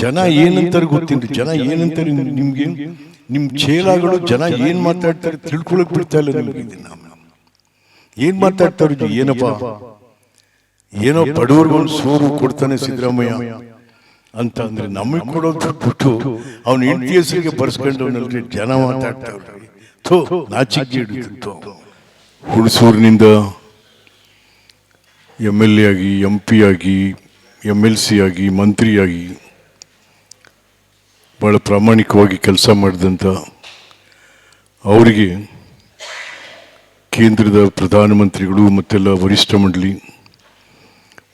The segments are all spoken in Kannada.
ಜನ ಏನಂತಾರೆ ಗೊತ್ತಿಲ್ಲ. ಜನ ಏನಂತಾರೆ ನಿಮ್ಗೆ ನಿಮ್ಮ ಚೇಲಾಗಳು ಜನ ಏನ್ ಮಾತಾಡ್ತಾರೆ ತಿಳ್ಕೊಳಕ್ ಬಿಡ್ತಾ ಇಲ್ಲ ನಿಮ್ಗೆ. ಇದನ್ನ ಏನ್ ಮಾತಾಡ್ತಾರೆ ಏನಪ್ಪ? ಏನೋ ಬಡವರಿಗೊಂದು ಸೋರು ಕೊಡ್ತಾನೆ ಸಿದ್ದರಾಮಯ್ಯ. ಅಂತ ಅಂದ್ರೆ ನಮಗೆ ಕೊಡೋದು ಬಿಟ್ಟು ಅವನ ಹೆಂಡತಿ ಹೆಸರಿಗೆ ಬರ್ಸ್ಕೊಂಡವನಲ್ಲಿ ಜನ ಮಾತಾಡ್ತಾವ್ರಿ. ಥೋ ನಾಚಿಕೆ ಹಿಡಿದಿತ್ತು. ಹುಣಸೂರಿನಿಂದ ಎಂ ಎಲ್ ಎ ಆಗಿ ಎಂ ಪಿ ಆಗಿ ಎಂ ಎಲ್ ಸಿ ಆಗಿ ಮಂತ್ರಿಯಾಗಿ ಭಾಳ ಪ್ರಾಮಾಣಿಕವಾಗಿ ಕೆಲಸ ಮಾಡಿದಂಥ ಅವರಿಗೆ ಕೇಂದ್ರದ ಪ್ರಧಾನಮಂತ್ರಿಗಳು ಮತ್ತೆಲ್ಲ ವರಿಷ್ಠ ಮಂಡಳಿ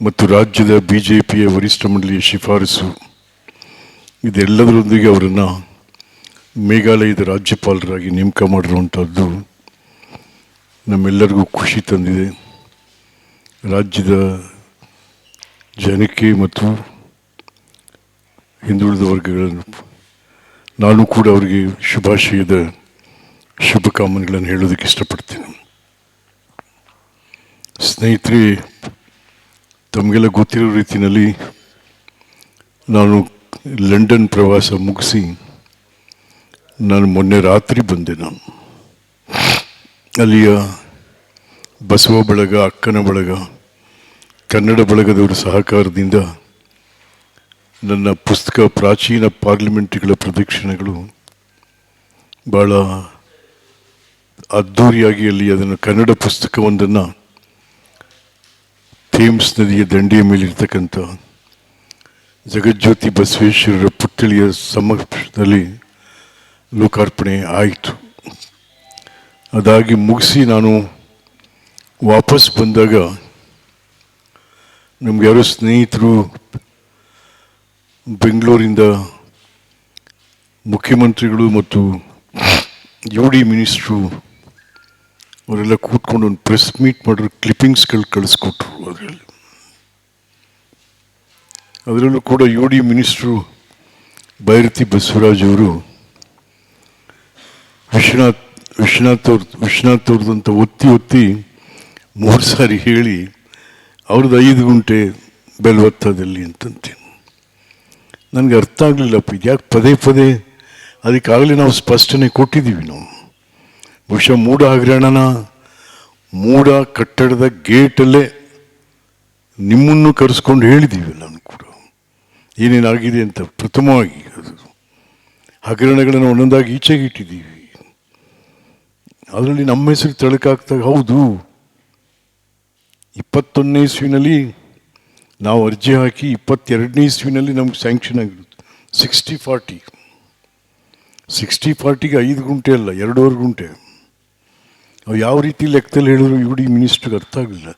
ಮತ್ತು ರಾಜ್ಯದ ಬಿ ಜೆ ಪಿಯ ವರಿಷ್ಠ ಮಂಡಳಿಯ ಶಿಫಾರಸು, ಇದೆಲ್ಲದರೊಂದಿಗೆ ಅವರನ್ನು ಮೇಘಾಲಯದ ರಾಜ್ಯಪಾಲರಾಗಿ ನೇಮಕ ಮಾಡಿರುವಂಥದ್ದು ನಮ್ಮೆಲ್ಲರಿಗೂ ಖುಷಿ ತಂದಿದೆ. ರಾಜ್ಯದ ಜನಕ್ಕೆ ಮತ್ತು ಹಿಂದುಳಿದ ವರ್ಗಗಳನ್ನು ನಾನು ಕೂಡ ಅವರಿಗೆ ಶುಭಾಶಯದ ಶುಭಕಾಮನೆಗಳನ್ನು ಹೇಳೋದಕ್ಕೆ ಇಷ್ಟಪಡ್ತೀನಿ. ಸ್ನೇಹಿತರೆ, ತಮಗೆಲ್ಲ ಗೊತ್ತಿರೋ ರೀತಿಯಲ್ಲಿ ನಾನು ಲಂಡನ್ ಪ್ರವಾಸ ಮುಗಿಸಿ ನಾನು ಮೊನ್ನೆ ರಾತ್ರಿ ಬಂದೆ ನಾನು. ಅಲ್ಲಿಯ ಬಸವ ಬಳಗ, ಅಕ್ಕನ ಬಳಗ, ಕನ್ನಡ ಬಳಗದವರ ಸಹಕಾರದಿಂದ ನನ್ನ ಪುಸ್ತಕ ಪ್ರಾಚೀನ ಪಾರ್ಲಿಮೆಂಟ್ಗಳ ಪ್ರದಕ್ಷಿಣೆಗಳು ಭಾಳ ಅದ್ಧೂರಿಯಾಗಿ ಅಲ್ಲಿ ಅದನ್ನು ಕನ್ನಡ ಪುಸ್ತಕವೊಂದನ್ನು ಥೇಮ್ಸ್ ನದಿಯ ದಂಡೆಯ ಮೇಲಿರ್ತಕ್ಕಂಥ ಜಗಜ್ಯೋತಿ ಬಸವೇಶ್ವರರ ಪುತ್ಥಳಿಯ ಸಮಕ್ಷದಲ್ಲಿ ಲೋಕಾರ್ಪಣೆ ಆಯಿತು. ಅದಾಗಿ ಮುಗಿಸಿ ನಾನು ವಾಪಸ್ ಬಂದಾಗ ನಮ್ಗೆ ಯಾರೋ ಸ್ನೇಹಿತರು ಬೆಂಗಳೂರಿಂದ ಮುಖ್ಯಮಂತ್ರಿಗಳು ಮತ್ತು ಯು ಡಿ ಮಿನಿಸ್ಟ್ರು ಅವರೆಲ್ಲ ಕೂತ್ಕೊಂಡು ಒಂದು ಪ್ರೆಸ್ ಮೀಟ್ ಮಾಡಿರೋ ಕ್ಲಿಪ್ಪಿಂಗ್ಸ್ಗಳು ಕಳಿಸ್ಕೊಟ್ರು ಅದರಲ್ಲಿ. ಅದರಲ್ಲೂ ಕೂಡ you D minister Byrathi Basavaraj ಅವರು ವಿಶ್ವನಾಥ್ ವಿಶ್ವನಾಥ್ ಅವ್ರ, ವಿಶ್ವನಾಥ್ ಅವ್ರದ್ದಂತ ಒತ್ತಿ ಒತ್ತಿ ಮೂರು ಸಾರಿ ಹೇಳಿ ಅವ್ರದ್ದು ಐದು ಗುಂಟೆ ಬೆಲ್ವತ್ತದಲ್ಲಿ ಅಂತಂತೀನಿ. ನನಗೆ ಅರ್ಥ ಆಗಲಿಲ್ಲಪ್ಪ ಇದು ಯಾಕೆ ಪದೇ ಪದೇ? ಅದಕ್ಕಾಗಲೇ ನಾವು ಸ್ಪಷ್ಟನೆ ಕೊಟ್ಟಿದ್ದೀವಿ ನಾವು. ಬಹುಶಃ ಮೂಡ ಹಗರಣನ ಮೂಡ ಕಟ್ಟಡದ ಗೇಟಲ್ಲೇ ನಿಮ್ಮನ್ನು ಕರೆಸ್ಕೊಂಡು ಹೇಳಿದ್ದೀವಿ ನಾನು ಕೂಡ. ಏನೇನಾಗಿದೆ ಅಂತ ಪ್ರಥಮವಾಗಿ ಅದು ಹಗರಣಗಳನ್ನು ಒಂದೊಂದಾಗಿ ಈಚೆಗೆ ಇಟ್ಟಿದ್ದೀವಿ. ಅದರಲ್ಲಿ ನಮ್ಮ ಹೆಸರು ತಳಕಾಗ್ದಾಗ ಹೌದು. ಇಪ್ಪತ್ತೊಂದನೇ ಇಸ್ವಿನಲ್ಲಿ ನಾವು ಅರ್ಜಿ ಹಾಕಿ ಇಪ್ಪತ್ತೆರಡನೇ ಇಸ್ವಿನಲ್ಲಿ ನಮ್ಗೆ ಸ್ಯಾಂಕ್ಷನ್ ಆಗಿರುತ್ತೆ. ಸಿಕ್ಸ್ಟಿ ಫಾರ್ಟಿ ಸಿಕ್ಸ್ಟಿ ಫಾರ್ಟಿಗೆ ಐದು ಗುಂಟೆ ಅಲ್ಲ, ಎರಡೂವರೆ ಗುಂಟೆ. ಅವು ಯಾವ ರೀತಿ ಲೆಕ್ಕದಲ್ಲಿ ಹೇಳಿದ್ರು ಯು ಡಿ ಮಿನಿಸ್ಟ್ರಿಗೆ ಅರ್ಥ ಆಗಲಿಲ್ಲ.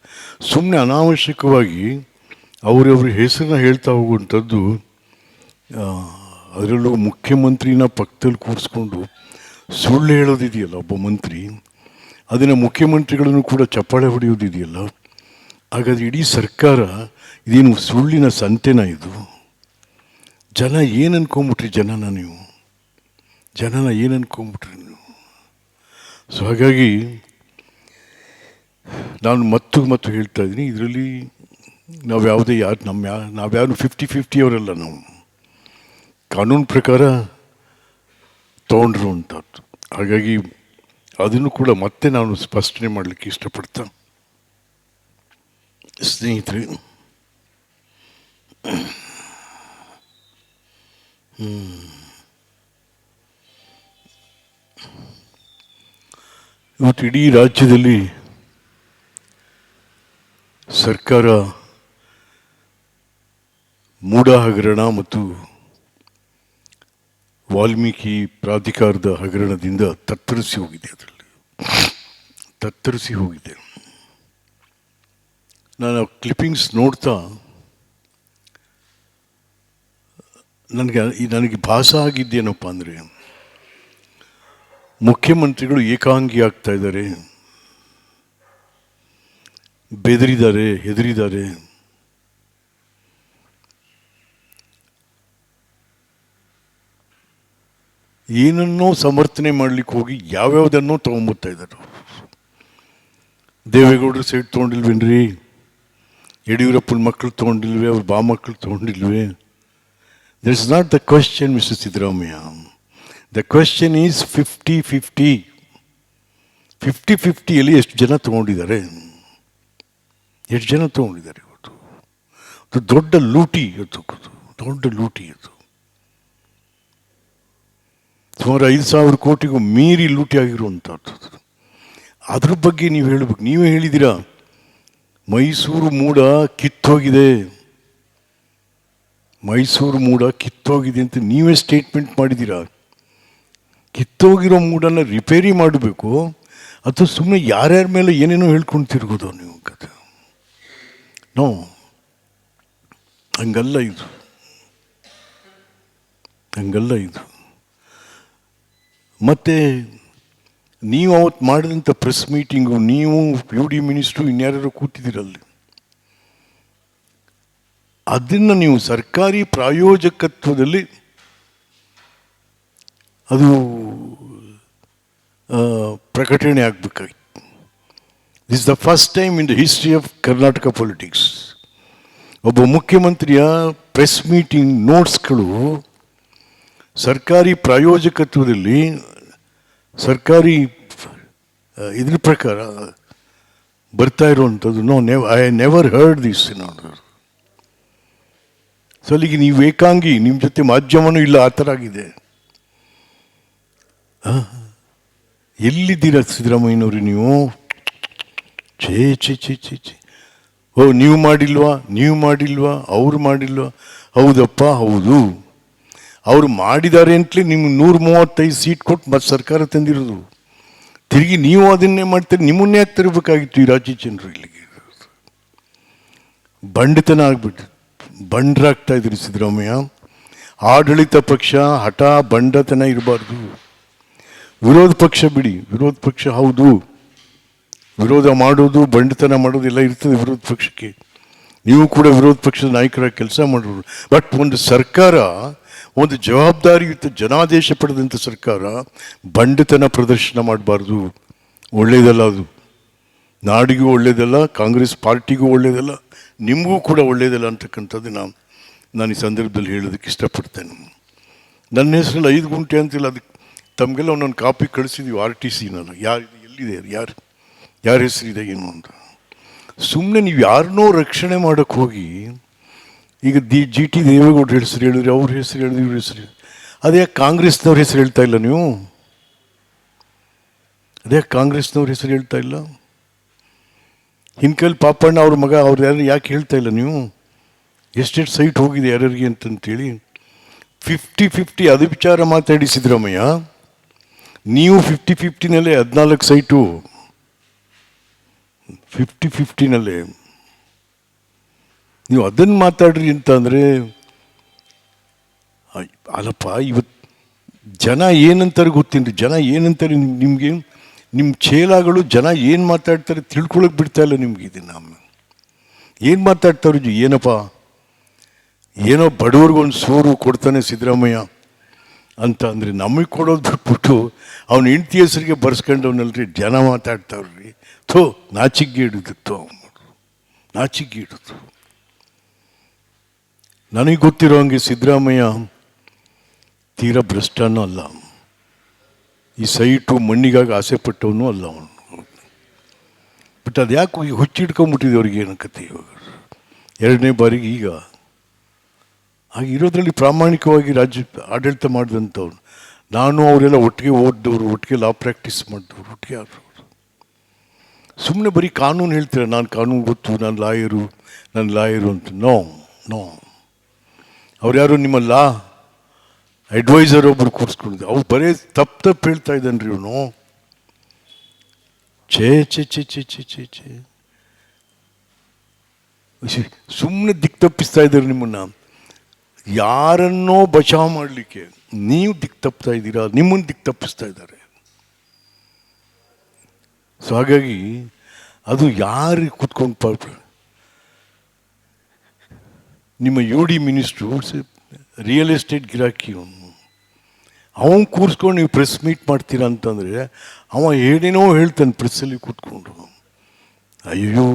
ಸುಮ್ಮನೆ ಅನಾವಶ್ಯಕವಾಗಿ ಅವರವ್ರ ಹೆಸರನ್ನ ಹೇಳ್ತಾ ಹೋಗುವಂಥದ್ದು ಅದರಲ್ಲೂ ಮುಖ್ಯಮಂತ್ರಿನ ಪಕ್ಕದಲ್ಲಿ ಕೂರಿಸ್ಕೊಂಡು ಸುಳ್ಳು ಹೇಳೋದಿದೆಯಲ್ಲ ಒಬ್ಬ ಮಂತ್ರಿ, ಅದನ್ನು ಮುಖ್ಯಮಂತ್ರಿಗಳನ್ನು ಕೂಡ ಚಪ್ಪಾಳೆ ಹೊಡೆಯೋದಿದೆಯಲ್ಲ. ಹಾಗಾದ್ರೆ ಇಡೀ ಸರ್ಕಾರ ಇದೇನು ಸುಳ್ಳಿನ ಸಂತೆನ ಇದು? ಜನ ಏನು ಅನ್ಕೊಂಬಿಟ್ರಿ ಜನನ ನೀವು? ಜನನ ಏನು ಅನ್ಕೊಂಬಿಟ್ರಿ ನೀವು? ಸೊ ಹಾಗಾಗಿ ನಾನು ಮತ್ತು ಮತ್ತು ಹೇಳ್ತಾ ಇದ್ದೀನಿ, ಇದರಲ್ಲಿ ನಾವು ಯಾವುದೇ ಯಾರು ನಮ್ಮ ಯಾ ನಾವ್ಯಾರು ಫಿಫ್ಟಿ ಫಿಫ್ಟಿ ಅವರಲ್ಲ ನಾವು. ಕಾನೂನು ಪ್ರಕಾರ ತೊಗೊಂಡ್ರು ಅಂತದ್ದು. ಹಾಗಾಗಿ ಅದನ್ನು ಕೂಡ ಮತ್ತೆ ನಾನು ಸ್ಪಷ್ಟನೆ ಮಾಡಲಿಕ್ಕೆ ಇಷ್ಟಪಡ್ತಾ ಸ್ನೇಹಿತರೆ ಇವತ್ತು ಇಡೀ ರಾಜ್ಯದಲ್ಲಿ ಸರ್ಕಾರ ಮೂಡ ಹಗರಣ ಮತ್ತು ವಾಲ್ಮೀಕಿ ಪ್ರಾಧಿಕಾರದ ಹಗರಣದಿಂದ ತತ್ತರಿಸಿ ಹೋಗಿದೆ ಅದರಲ್ಲಿ. ತತ್ತರಿಸಿ ಹೋಗಿದೆ. ನಾನು ಕ್ಲಿಪ್ಪಿಂಗ್ಸ್ ನೋಡ್ತಾ, ನನಗೆ ನನಗೆ ಭಾಸ ಆಗಿದ್ದೇನಪ್ಪ ಅಂದರೆ, ಮುಖ್ಯಮಂತ್ರಿಗಳು ಏಕಾಂಗಿ ಆಗ್ತಾ ಇದ್ದಾರೆ, ಬೆದರಿದ್ದಾರೆ, ಹೆದರಿದ್ದಾರೆ. ಏನನ್ನೋ ಸಮರ್ಥನೆ ಮಾಡಲಿಕ್ಕೆ ಹೋಗಿ ಯಾವ್ಯಾವುದನ್ನೋ ತೊಗೊಂಬತ್ತಾ ಇದ್ದಾರೆ. ದೇವೇಗೌಡರು ಸೇಟ್ ತೊಗೊಂಡಿಲ್ವೇನ್ರಿ ಯಡಿಯೂರಪ್ಪನ ಮಕ್ಕಳು ತೊಗೊಂಡಿಲ್ವೇ, ಅವ್ರ ಬಾ ಮಕ್ಕಳು ತೊಗೊಂಡಿಲ್ವೇ? That is not the question mister Siddaramaiah the question is fifty fifty fifty ಫಿಫ್ಟಿಯಲ್ಲಿ ಎಷ್ಟು ಜನ ತಗೊಂಡಿದ್ದಾರೆ? ಎಷ್ಟು ಜನ ತಗೊಂಡಿದ್ದಾರೆ ಇವತ್ತು? ಅದು ದೊಡ್ಡ ಲೂಟಿ ಇವತ್ತು. ದೊಡ್ಡ ಲೂಟಿ ಅದು. ಸುಮಾರು ಐದು ಸಾವಿರ ಕೋಟಿಗೂ ಮೀರಿ ಲೂಟಿ ಆಗಿರುವಂಥದ್ದು ಅದು. ಅದ್ರ ಬಗ್ಗೆ ನೀವು ಹೇಳಬೇಕು. ನೀವೇ ಹೇಳಿದ್ದೀರಾ? ಮೈಸೂರು ಮೂಡ ಕಿತ್ತೋಗಿದೆ. ಮೈಸೂರು ಮೂಡ ಕಿತ್ತೋಗಿದೆ ಅಂತ ನೀವೇ ಸ್ಟೇಟ್ಮೆಂಟ್ ಮಾಡಿದ್ದೀರಾ? ಕಿತ್ತೋಗಿರೋ ಮೂಡನ್ನ ರಿಪೇರಿ ಮಾಡಬೇಕು. ಅಥವಾ ಸುಮ್ಮನೆ ಯಾರ್ಯಾರ ಮೇಲೆ ಏನೇನೋ ಹೇಳ್ಕೊಂಡು ತಿರ್ಗೋದು ನೀವು ಕತೆ ನೋ, ಹಂಗಲ್ಲ ಇದು. ಹಂಗಲ್ಲ ಇದು. ಮತ್ತೆ ನೀವು ಅವತ್ತು ಮಾಡಿದಂಥ ಪ್ರೆಸ್ ಮೀಟಿಂಗು ನೀವು ಯು ಡಿ ಮಿನಿಸ್ಟ್ರು ಇನ್ಯಾರು ಕೂತಿದ್ದೀರಲ್ಲಿ ಅದನ್ನು ನೀವು ಸರ್ಕಾರಿ ಪ್ರಾಯೋಜಕತ್ವದಲ್ಲಿ ಅದು ಪ್ರಕಟಣೆ ಆಗಬೇಕಾಗಿತ್ತು. This the first time in the history of Karnataka politics ಒಬ್ಬ ಮುಖ್ಯಮಂತ್ರಿಯ ಪ್ರೆಸ್ ಮೀಟಿಂಗ್ ನೋಟ್ಸ್ಗಳು ಸರ್ಕಾರಿ ಪ್ರಾಯೋಜಕತ್ವದಲ್ಲಿ ಸರ್ಕಾರಿ ಇದ್ರ ಪ್ರಕಾರ ಬರ್ತಾ ಇರುವಂಥದ್ದು. No ನೆವ್ I never heard this ನೋಡಿದ್ರು ಸೊ ಅಲ್ಲಿಗೆ ನೀವು ಏಕಾಂಗಿ, ನಿಮ್ಮ ಜೊತೆ ಮಾಧ್ಯಮನೂ ಇಲ್ಲ, ಆ ಥರ ಆಗಿದೆ. ಎಲ್ಲಿದ್ದೀರಾ ಸಿದ್ದರಾಮಯ್ಯನವ್ರು ನೀವು? ಛೇ ಛೇ ಛೇ ಛೇ ಛೇ. ಓ, ನೀವು ಮಾಡಿಲ್ವಾ? ನೀವು ಮಾಡಿಲ್ವಾ? ಅವ್ರು ಮಾಡಿಲ್ವಾ? ಹೌದಪ್ಪ, ಹೌದು. ಅವ್ರು ಮಾಡಿದ್ದಾರೆ ಅಂತಲೇ ನಿಮ್ಗೆ ನೂರ ಮೂವತ್ತೈದು ಸೀಟ್ ಕೊಟ್ಟು ಮತ್ತೆ ಸರ್ಕಾರ ತಂದಿರೋದು. ತಿರುಗಿ ನೀವು ಅದನ್ನೇ ಮಾಡ್ತೀರಿ, ನಿಮ್ಮನ್ನೇ ಯಾಕೆ ತರಬೇಕಾಗಿತ್ತು ಈ ರಾಜ್ಯ ಜನರು ಇಲ್ಲಿಗೆ. ಬಂಡತನ ಆಗ್ಬಿಟ್ಟು ಬಂಡ್ರಾಗ್ತಾ ಇದ್ರಿ ಸಿದ್ದರಾಮಯ್ಯ. ಆಡಳಿತ ಪಕ್ಷ ಹಠ ಬಂಡತನ ಇರಬಾರ್ದು. ವಿರೋಧ ಪಕ್ಷ ಬಿಡಿ. ವಿರೋಧ ಪಕ್ಷ ಹೌದು. ವಿರೋಧ ಮಾಡೋದು, ಬಂಡತನ ಮಾಡೋದು ಎಲ್ಲ ಇರ್ತದೆ ವಿರೋಧ ಪಕ್ಷಕ್ಕೆ. ನೀವು ಕೂಡ ವಿರೋಧ ಪಕ್ಷದ ನಾಯಕರಾಗಿ ಕೆಲಸ ಮಾಡೋರು. ಬಟ್ ಒಂದು ಸರ್ಕಾರ ಒಂದು ಜವಾಬ್ದಾರಿಯುತ ಜನಾದೇಶ ಪಡೆದಂಥ ಸರ್ಕಾರ ಬಂಡತನ ಪ್ರದರ್ಶನ ಮಾಡಬಾರ್ದು. ಒಳ್ಳೆಯದಲ್ಲ ಅದು. ನಾಡಿಗೂ ಒಳ್ಳೆಯದಲ್ಲ ಕಾಂಗ್ರೆಸ್ ಪಾರ್ಟಿಗೂ ಒಳ್ಳೆಯದಲ್ಲ ನಿಮಗೂ ಕೂಡ ಒಳ್ಳೆಯದಲ್ಲ ಅಂತಕ್ಕಂಥದ್ದು ನಾನು ನಾನು ಈ ಸಂದರ್ಭದಲ್ಲಿ ಹೇಳೋದಕ್ಕೆ ಇಷ್ಟಪಡ್ತೇನೆ. ನನ್ನ ಹೆಸರಲ್ಲಿ ಐದು ಗುಂಟೆ ಅಂತಿಲ್ಲ, ಅದಕ್ಕೆ ತಮಗೆಲ್ಲ ಒಂದೊಂದು ಕಾಪಿ ಕಳಿಸಿದ್ವಿ, ಆರ್ ಟಿ ಸಿ ನಾನು. ಯಾರು, ಎಲ್ಲಿದೆ ಯಾರು? ಯಾರ ಹೆಸರಿದೆ ಏನು ಅಂತ? ಸುಮ್ಮನೆ ನೀವು ಯಾರನ್ನೋ ರಕ್ಷಣೆ ಮಾಡೋಕ್ಕೆ ಹೋಗಿ ಈಗ ದಿ ಜಿ ಟಿ ದೇವೇಗೌಡರ ಹೆಸರು ಹೇಳಿದ್ರೆ, ಅವ್ರ ಹೆಸರು ಹೇಳಿದ್ರೆ, ಇವ್ರ ಹೆಸರು ಹೇಳಿದ್ರಿ. ಅದೇ ಕಾಂಗ್ರೆಸ್ನವ್ರ ಹೆಸರು ಹೇಳ್ತಾ ಇಲ್ಲ ನೀವು? ಅದೇ ಕಾಂಗ್ರೆಸ್ನವ್ರ ಹೆಸರು ಹೇಳ್ತಾ ಇಲ್ಲ? ಹಿನ್ಕಲ್ ಪಾಪಣ್ಣ ಅವ್ರ ಮಗ, ಅವ್ರು ಯಾರು ಯಾಕೆ ಹೇಳ್ತಾ ಇಲ್ಲ ನೀವು? ಎಷ್ಟೆಷ್ಟು ಸೈಟ್ ಹೋಗಿದೆ ಯಾರ್ಯಾರಿಗೆ ಅಂತಂತೇಳಿ. ಫಿಫ್ಟಿ ಫಿಫ್ಟಿ ಅದು ವಿಚಾರ ಮಾತಾಡಿ ಸಿದ್ದರಾಮಯ್ಯ. ನೀವು ಫಿಫ್ಟಿ ಫಿಫ್ಟಿನಲ್ಲೇ ಹದಿನಾಲ್ಕು ಸೈಟು. ಫಿಫ್ಟಿ ಫಿಫ್ಟಿನಲ್ಲೇ. ನೀವು ಅದನ್ನು ಮಾತಾಡ್ರಿ ಅಂತ ಅಂದರೆ ಅಲ್ಲಪ್ಪ ಇವತ್ತು ಜನ ಏನಂತಾರೆ ಗೊತ್ತಿನ್ರಿ? ಜನ ಏನಂತಾರೆ ನಿಮಗೆ? ನಿಮ್ಮ ಚೇಲಾಗಳು ಜನ ಏನು ಮಾತಾಡ್ತಾರೆ ತಿಳ್ಕೊಳಕ್ಕೆ ಬಿಡ್ತಾ ಇಲ್ಲ ನಿಮ್ಗೆ ಇದನ್ನ. ಏನು ಮಾತಾಡ್ತಾರ ಏನಪ್ಪ? ಏನೋ ಬಡವ್ರಿಗೊಂದು ಸೋರು ಕೊಡ್ತಾನೆ ಸಿದ್ದರಾಮಯ್ಯ ಅಂತ ಅಂದರೆ ನಮಗೆ ಕೊಡೋದು ಬಿಟ್ಬಿಟ್ಟು ಅವನ ಹೆಂಡತಿ ಹೆಸರಿಗೆ ಬರ್ಸ್ಕೊಂಡವನಲ್ರಿ, ಜನ ಮಾತಾಡ್ತಾವ್ರಿ. ಥೋ ನಾಚಿಗೆ ಹಿಡಿದು ಥೋ. ನಾಚಿಗೆ ಹಿಡಿದು ನನಗೆ ಗೊತ್ತಿರೋ ಹಂಗೆ ಸಿದ್ದರಾಮಯ್ಯ ತೀರಾ ಭ್ರಷ್ಟನೂ ಅಲ್ಲ. ಈ ಸೈಟು ಮಣ್ಣಿಗಾಗಿ ಆಸೆ ಪಟ್ಟವನು ಅಲ್ಲ ಅವನು. ಬಟ್ ಅದು ಯಾಕೆ ಹುಚ್ಚಿಡ್ಕೊಂಬಿಟ್ಟಿದೆ ಅವ್ರಿಗೆ ಏನು ಕತೆ ಇವಾಗ. ಎರಡನೇ ಬಾರಿಗೆ ಈಗ. ಹಾಗೆ ಇರೋದ್ರಲ್ಲಿ ಪ್ರಾಮಾಣಿಕವಾಗಿ ರಾಜ್ಯ ಆಡಳಿತ ಮಾಡಿದಂಥವ್ರು. ನಾನು ಅವರೆಲ್ಲ ಒಟ್ಟಿಗೆ ಓದಿದವರು, ಒಟ್ಟಿಗೆ ಲಾ ಪ್ರಾಕ್ಟೀಸ್ ಮಾಡಿದವರು, ಒಟ್ಟಿಗೆ ಆಡೋರು ಸುಮ್ಮನೆ ಬರೀ ಕಾನೂನು ಹೇಳ್ತೀರ, ನಾನು ಕಾನೂನು ಗೊತ್ತು, ನಾನು ಲಾಯರು ನಾನು ಲಾಯರು ಅಂತ. ನೋ ನೋ ಅವ್ರು ಯಾರು ನಿಮ್ಮ ಲಾ ಅಡ್ವೈಸರ್ ಒಬ್ರು ಕೂರಿಸ್ಕೊಂಡಿದ್ದೆ. ಅವ್ರು ಬರೀ ತಪ್ಪು ತಪ್ಪು ಹೇಳ್ತಾ ಇದ್ದಾನ್ರಿ ಇವನು. ಛೇ ಛೇ ಛೇ ಛೇ ಛೇ ಛೇ ಛೇ. ಸುಮ್ಮನೆ ದಿಕ್ ತಪ್ಪಿಸ್ತಾ ಇದ್ದಾರೆ ನಿಮ್ಮನ್ನ. ಯಾರನ್ನೋ ಬಚಾವ್ ಮಾಡಲಿಕ್ಕೆ ನೀವು ದಿಕ್ ತಪ್ಪಿಸ್ತಾ ಇದ್ದೀರಾ? ನಿಮ್ಮನ್ನು ದಿಕ್ ತಪ್ಪಿಸ್ತಾ ಇದ್ದಾರೆ. ಸೊ ಹಾಗಾಗಿ ಅದು ಯಾರಿಗೆ ಕುತ್ಕೊಂಡು ಪಾಪ ನಿಮ್ಮ U D minister real estate ಗಿರಾಕಿ ಅವನು ಅವನು ಕೂರಿಸ್ಕೊಂಡು ನೀವು ಪ್ರೆಸ್ ಮೀಟ್ ಮಾಡ್ತೀರಾ ಅಂತಂದರೆ ಅವ ಏನೇನೋ ಹೇಳ್ತಾನೆ ಪ್ರೆಸ್ಸಲ್ಲಿ ಕೂತ್ಕೊಂಡು. ಅಯ್ಯೋ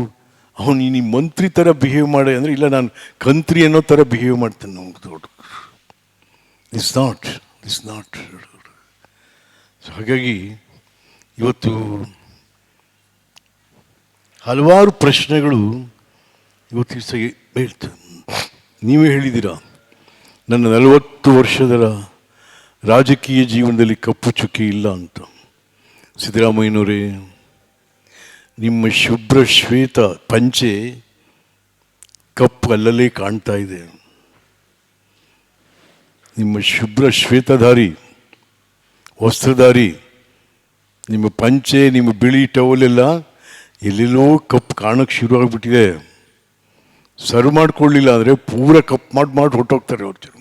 ಅವನು ಈ ಮಂತ್ರಿ ಥರ ಬಿಹೇವ್ ಮಾಡಿ ಅಂದರೆ ಇಲ್ಲ ನಾನು ಕಂತ್ರಿ ಅನ್ನೋ ಥರ ಬಿಹೇವ್ ಮಾಡ್ತೇನೆ ನಮ್ಗೆ ದೊಡ್ಡ. Is not is not so ಹಾಗಾಗಿ ಇವತ್ತು ಹಲವಾರು ಪ್ರಶ್ನೆಗಳು ಇವತ್ತು ಸಹ ಹೇಳ್ತ ನೀವೇ ಹೇಳಿದ್ದೀರಾ? ನನ್ನ ನಲವತ್ತು ವರ್ಷದ ರಾಜಕೀಯ ಜೀವನದಲ್ಲಿ ಕಪ್ಪು ಚುಕ್ಕಿ ಇಲ್ಲ ಅಂತ. ಸಿದ್ದರಾಮಯ್ಯನವರೇ, ನಿಮ್ಮ ಶುಭ್ರ ಶ್ವೇತ ಪಂಚೆ ಕಪ್ಪು ಅಲ್ಲಲ್ಲೇ ಕಾಣ್ತಾ ಇದೆ. ನಿಮ್ಮ ಶುಭ್ರ ಶ್ವೇತಧಾರಿ, ವಸ್ತ್ರಧಾರಿ, ನಿಮ್ಮ ಪಂಚೆ, ನಿಮ್ಮ ಬಿಳಿ ಟವಲೆಲ್ಲ ಎಲ್ಲೆಲ್ಲೋ ಕಪ್ಪು ಕಾಣಕ್ಕೆ ಶುರು ಆಗಿಬಿಟ್ಟಿದೆ. ಸರ್ವ್ ಮಾಡ್ಕೊಳ್ಳಿಲ್ಲ ಅಂದರೆ ಪೂರ ಕಪ್ ಮಾಡಿ ಮಾಡಿ ಹೊಟ್ಟೋಗ್ತಾರೆ ಅವ್ರ ಜನ.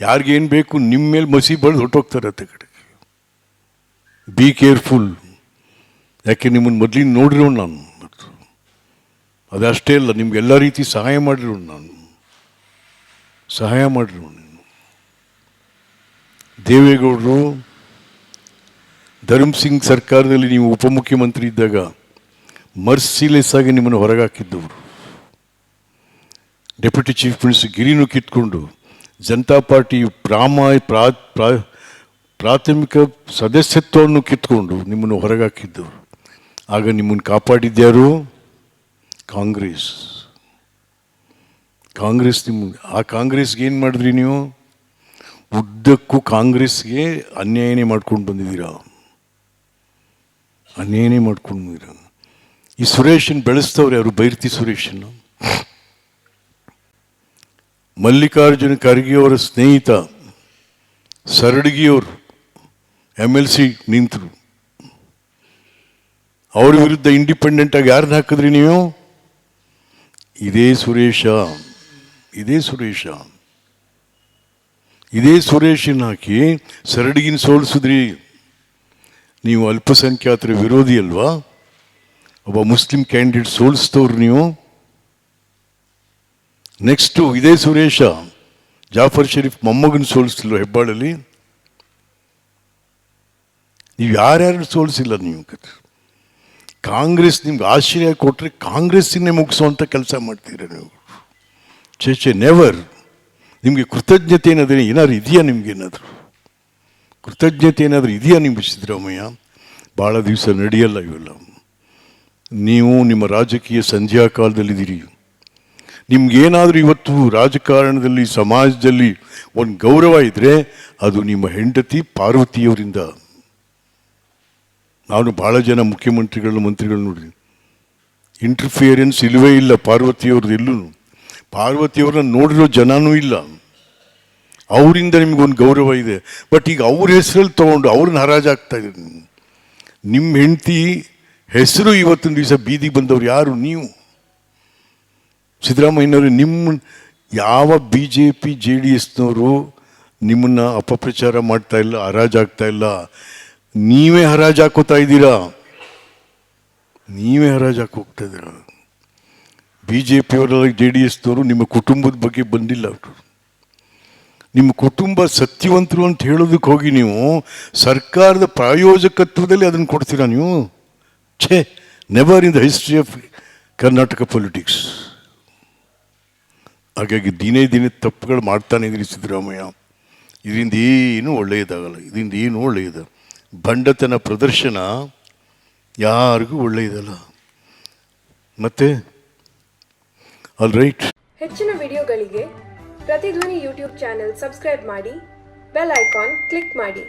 ಯಾರಿಗೇನು ಬೇಕು ನಿಮ್ಮ ಮೇಲೆ ಮಸಿ ಬಳ್ದು ಹೊಟ್ಟೋಗ್ತಾರೆ ಅತ್ತ ಕಡೆ. ಬಿ ಕೇರ್ಫುಲ್ ಯಾಕೆ ನಿಮ್ಮನ್ನು ಮೊದಲಿನ ನೋಡಿರೋ ನಾನು. ಅದಷ್ಟೇ ಅಲ್ಲ, ನಿಮ್ಗೆ ಎಲ್ಲ ರೀತಿ ಸಹಾಯ ಮಾಡಿರೋ ನಾನು. ಸಹಾಯ ಮಾಡಿರೋ ನೀನು. ದೇವೇಗೌಡರು, ಧರ್ಮ್ ಸಿಂಗ್ ಸರ್ಕಾರದಲ್ಲಿ ನೀವು ಉಪಮುಖ್ಯಮಂತ್ರಿ ಇದ್ದಾಗ ಮರ್ಸಿಲೆಸ್ ಆಗಿ ನಿಮ್ಮನ್ನು ಹೊರಗೆ ಹಾಕಿದ್ದವರು ಡೆಪ್ಯೂಟಿ ಚೀಫ್ ಮಿನಿಸ್ಟರ್ ಗಿರಿನೂ ಕಿತ್ಕೊಂಡು ಜನತಾ ಪಾರ್ಟಿ ಪ್ರಾಮ ಪ್ರಾ ಪ್ರಾ- ಪ್ರಾಥಮಿಕ ಸದಸ್ಯತ್ವವನ್ನು ಕಿತ್ಕೊಂಡು ನಿಮ್ಮನ್ನು ಹೊರಗಾಕಿದ್ದು ಆಗ ನಿಮ್ಮನ್ನು ಕಾಪಾಡಿದ್ಯಾರು ಕಾಂಗ್ರೆಸ್ ಕಾಂಗ್ರೆಸ್ ನಿಮ್ಮ ಆ ಕಾಂಗ್ರೆಸ್ಗೆ ಏನು ಮಾಡಿದ್ರಿ ನೀವು? ಉದ್ದಕ್ಕೂ ಕಾಂಗ್ರೆಸ್ಗೆ ಅನ್ಯಾಯನೇ ಮಾಡ್ಕೊಂಡು ಬಂದಿದ್ದೀರಾ? ಅನ್ಯಾಯನೇ ಮಾಡ್ಕೊಂಡು ಬಂದಿರ ಈ ಸುರೇಶನ್ ಬೆಳೆಸ್ತವ್ರು ಯಾರು? ಬೈರ್ತಿ ಸುರೇಶನ್ ಮಲ್ಲಿಕಾರ್ಜುನ ಖರ್ಗೆ ಅವರ ಸ್ನೇಹಿತ, ಸರಡಗಿಯವರು ಎಂ ಎಲ್ ಸಿ ನಿಂತರು. ಅವ್ರ ವಿರುದ್ಧ ಇಂಡಿಪೆಂಡೆಂಟ್ ಆಗಿ ಯಾರನ್ನ ಹಾಕಿದ್ರಿ ನೀವು? ಇದೇ ಸುರೇಶ. ಇದೇ ಸುರೇಶ. ಇದೇ ಸುರೇಶನ್ ಹಾಕಿ ಸರಡಿಗಿನ ಸೋಲಿಸಿದ್ರಿ. ನೀವು ಅಲ್ಪಸಂಖ್ಯಾತರ ವಿರೋಧಿ ಅಲ್ವಾ? ಒಬ್ಬ ಮುಸ್ಲಿಂ ಕ್ಯಾಂಡಿಡೇಟ್ ಸೋಲಿಸ್ತವ್ರು ನೀವು. ನೆಕ್ಸ್ಟು ಇದೇ ಸುರೇಶ ಜಾಫರ್ ಶರೀಫ್ ಮೊಮ್ಮಗನ ಸೋಲಿಸಿಲ್ಲ ಹೆಬ್ಬಾಳಲ್ಲಿ. ನೀವು ಯಾರ್ಯಾರು ಸೋಲಿಸಿಲ್ಲ ನೀವು ಕಾಂಗ್ರೆಸ್ ನಿಮ್ಗೆ ಆಶ್ರಯ ಕೊಟ್ಟರೆ ಕಾಂಗ್ರೆಸ್ಸನ್ನೇ ಮುಗಿಸುವಂಥ ಕೆಲಸ ಮಾಡ್ತೀರ ನೀವು. ಚೇ ಚೇ ನೆವರ್ ನಿಮಗೆ ಕೃತಜ್ಞತೆ ಏನಾದರೂ ಏನಾದ್ರು ಇದೆಯಾ ನಿಮ್ಗೆ ಏನಾದರೂ? ಕೃತಜ್ಞತೆ ಏನಾದರೂ ಇದೆಯಾ ನಿಮ್ಗೆ ಸಿದ್ದರಾಮಯ್ಯ? ಭಾಳ ದಿವಸ ನಡೆಯಲ್ಲ ಇವೆಲ್ಲ. ನೀವು ನಿಮ್ಮ ರಾಜಕೀಯ ಸಂಧ್ಯಾ ಕಾಲದಲ್ಲಿದ್ದೀರಿ. ನಿಮ್ಗೇನಾದರೂ ಇವತ್ತು ರಾಜಕಾರಣದಲ್ಲಿ, ಸಮಾಜದಲ್ಲಿ ಒಂದು ಗೌರವ ಇದ್ದರೆ ಅದು ನಿಮ್ಮ ಹೆಂಡತಿ ಪಾರ್ವತಿಯವರಿಂದ. ನಾನು ಭಾಳ ಜನ ಮುಖ್ಯಮಂತ್ರಿಗಳನ್ನ ಮಂತ್ರಿಗಳು ನೋಡಿದ್ದೀನಿ. ಇಂಟರ್ಫಿಯರೆನ್ಸ್ ಇಲ್ಲವೇ ಇಲ್ಲ ಪಾರ್ವತಿಯವ್ರದ್ದು ಎಲ್ಲೂ. ಪಾರ್ವತಿಯವ್ರನ್ನ ನೋಡಿರೋ ಜನನೂ ಇಲ್ಲ. ಅವರಿಂದ ನಿಮಗೊಂದು ಗೌರವ ಇದೆ. ಬಟ್ ಈಗ ಅವ್ರ ಹೆಸರಲ್ಲಿ ತೊಗೊಂಡು ಅವ್ರನ್ನ ಹರಾಜಾಗ್ತಾ ಇದ್ದೀನಿ. ನಿಮ್ಮ ಹೆಂಡತಿ ಹೆಸರು ಇವತ್ತಿನ ದಿವಸ ಬೀದಿಗೆ ಬಂದವ್ರು ಯಾರು? ನೀವು. ಸಿದ್ದರಾಮಯ್ಯನವರು ನಿಮ್ಮ ಯಾವ B J P J D ಎಸ್ನವರು ನಿಮ್ಮನ್ನು ಅಪಪ್ರಚಾರ ಮಾಡ್ತಾ ಇಲ್ಲ ಹರಾಜಾಗ್ತಾ ಇಲ್ಲ, ನೀವೇ ಹರಾಜು ಹಾಕೋತಾ ಇದ್ದೀರಾ? ನೀವೇ ಹರಾಜು ಹಾಕಿ ಹೋಗ್ತಾ ಇದ್ದೀರಾ? ಬಿ ಜೆ ಪಿಯವರೆಲ್ಲ ಜೆ ಡಿ ಎಸ್ನವರು ನಿಮ್ಮ ಕುಟುಂಬದ ಬಗ್ಗೆ ಬಂದಿಲ್ಲ ಅವರು. ನಿಮ್ಮ ಕುಟುಂಬ ಸತ್ಯವಂತರು ಅಂತ ಹೇಳೋದಕ್ಕೆ ಹೋಗಿ ನೀವು ಸರ್ಕಾರದ ಪ್ರಾಯೋಜಕತ್ವದಲ್ಲಿ ಅದನ್ನು ಕೊಡ್ತೀರಾ ನೀವು? ಛೇ never in the history of Karnataka politics ಹಾಗಾಗಿ ದಿನೇ ದಿನೇ ತಪ್ಪುಗಳು ಮಾಡ್ತಾನೆ ಇದ್ರಿ ಸಿದ್ದರಾಮಯ್ಯ. ಇದರಿಂದ ಏನೂ ಒಳ್ಳೆಯದಾಗಲ್ಲ, ಇದರಿಂದ ಏನೂ ಒಳ್ಳೆಯದು. ಬಂಡತನ ಪ್ರದರ್ಶನ ಯಾರಿಗೂ ಒಳ್ಳೆಯದಲ್ಲ. ಮತ್ತೆ ಆಲ್ ರೈಟ್ ಹೆಚ್ಚಿನ ವಿಡಿಯೋಗಳಿಗೆ ಪ್ರತಿಧ್ವನಿ ಯೂಟ್ಯೂಬ್ ಚಾನೆಲ್ ಸಬ್ಸ್ಕ್ರೈಬ್ ಮಾಡಿ, ಬೆಲ್ ಐಕಾನ್ ಕ್ಲಿಕ್ ಮಾಡಿ.